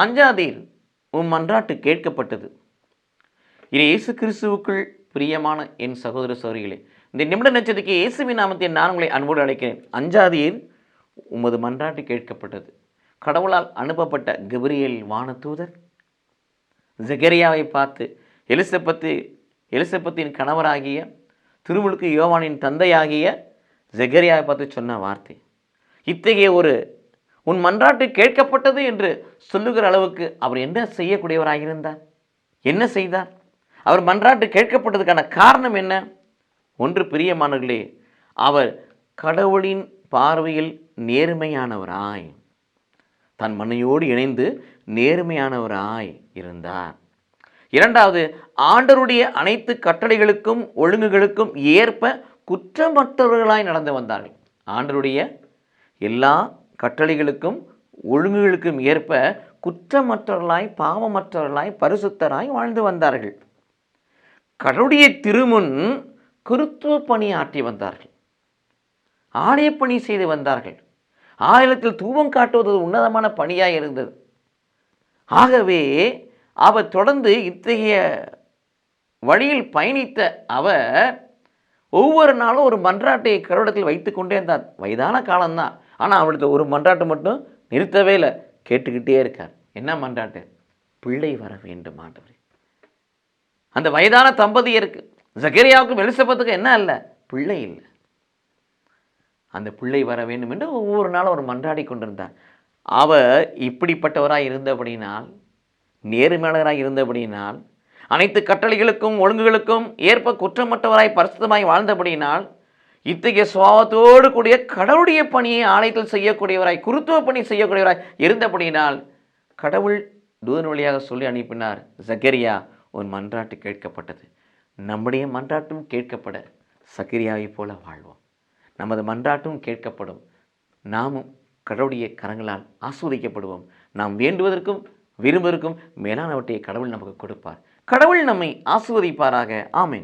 அஞ்சாதீர் உம் மன்றாட்டு கேட்கப்பட்டது. இது இயேசு கிறிஸ்துவுக்குள் பிரியமான என் சகோதர சோரிகளே இந்த நிமிட நட்சத்திரக்கு இயேசுவின் நாமத்தை நான் உங்களை அன்போடு அழைக்கிறேன். அஞ்சாதீர் உமது மன்றாட்டு கேட்கப்பட்டது. கடவுளால் அனுப்பப்பட்ட கபிரியல் வானதூதர் ஜெகரியாவை பார்த்து எலிசபத்து எலிசபத்தின் கணவராகிய திருமுழுக்கு யோவானின் தந்தையாகிய ஜெகரியாவை பார்த்து சொன்ன வார்த்தை. இத்தகைய ஒரு உன் மன்றாட்டு கேட்கப்பட்டது என்று சொல்லுகிற அளவுக்கு அவர் என்ன செய்யக்கூடியவராக இருந்தார்? என்ன செய்தார்? அவர் மன்றாட்டு கேட்கப்பட்டதுக்கான காரணம் என்ன? ஒன்று பிரியமானவர்களே அவர் கடவுளின் பார்வையில் நேர்மையானவராய். தன் மனையோடு இணைந்து நேர்மையானவராய் இருந்தார். இரண்டாவது ஆண்டருடைய அனைத்து கட்டளைகளுக்கும் ஒழுங்குகளுக்கும் ஏற்ப குற்றமற்றவர்களாய் நடந்து வந்தார்கள். ஆண்டருடைய எல்லா கட்டளைகளுக்கும் ஒழுங்குகளுக்கும் ஏற்ப குற்றமற்றவர்களாய் பாவமற்றவர்களாய் பரிசுத்தராய் வாழ்ந்து வந்தார்கள். கடவுடைய திருமுன் கிறித்துவ பணி ஆற்றி வந்தார்கள். ஆலய பணி செய்து வந்தார்கள். ஆயிரத்தில் தூவம் காட்டுவது உன்னதமான பணியாக இருந்தது. ஆகவே அவர் தொடர்ந்து இத்தகைய வழியில் பயணித்த அவர் ஒவ்வொரு நாளும் ஒரு மன்றாட்டை கருடத்தில் வைத்து கொண்டே இருந்தார். வயதான காலம்தான். ஆனால் அவளுக்கு ஒரு மன்றாட்டு மட்டும் நிறுத்தவே இல்லை. கேட்டுக்கிட்டே இருக்கார். என்ன மன்றாட்டு? பிள்ளை வர வேண்டும் ஆண்டவரே. அந்த வயதான தம்பதியருக்கு ஜகரியாவுக்கும் எலிசபத்துக்கும் என்ன இல்லை? பிள்ளை இல்லை. அந்த பிள்ளை வர வேண்டும் என்று ஒவ்வொரு நாளும் அவர் மன்றாடி கொண்டிருந்தார். அவர் இப்படிப்பட்டவராக இருந்தபடினால் நேர்மையாளராக இருந்தபடியினால் அனைத்து கட்டளைகளுக்கும் ஒழுங்குகளுக்கும் ஏற்ப குற்றமற்றவராய் பரிசுத்தமாய் வாழ்ந்தபடியினால் இத்தகைய சுவாபத்தோடு கூடிய கடவுளுடைய பணியை ஆலயத்தில் செய்யக்கூடியவராய் குருத்துவ பணி செய்யக்கூடியவராய் இருந்தபடியினால் கடவுள் தூதன் வழியாக சொல்லி அனுப்பினார் சக்கரியா உன் மன்றாட்டு கேட்கப்பட்டது. நம்முடைய மன்றாட்டும் கேட்கப்பட சக்கரியாவை போல வாழ்வோம். நமது மன்றாட்டும் கேட்கப்படும். நாமும் கடவுளுடைய கரங்களால் ஆஸ்வதிக்கப்படுவோம். நாம் வேண்டுவதற்கும் விரும்புவதற்கும் மேலானவற்றை கடவுள் நமக்கு கொடுப்பார். கடவுள் நம்மை ஆசுவதிப்பாராக ஆமேன்.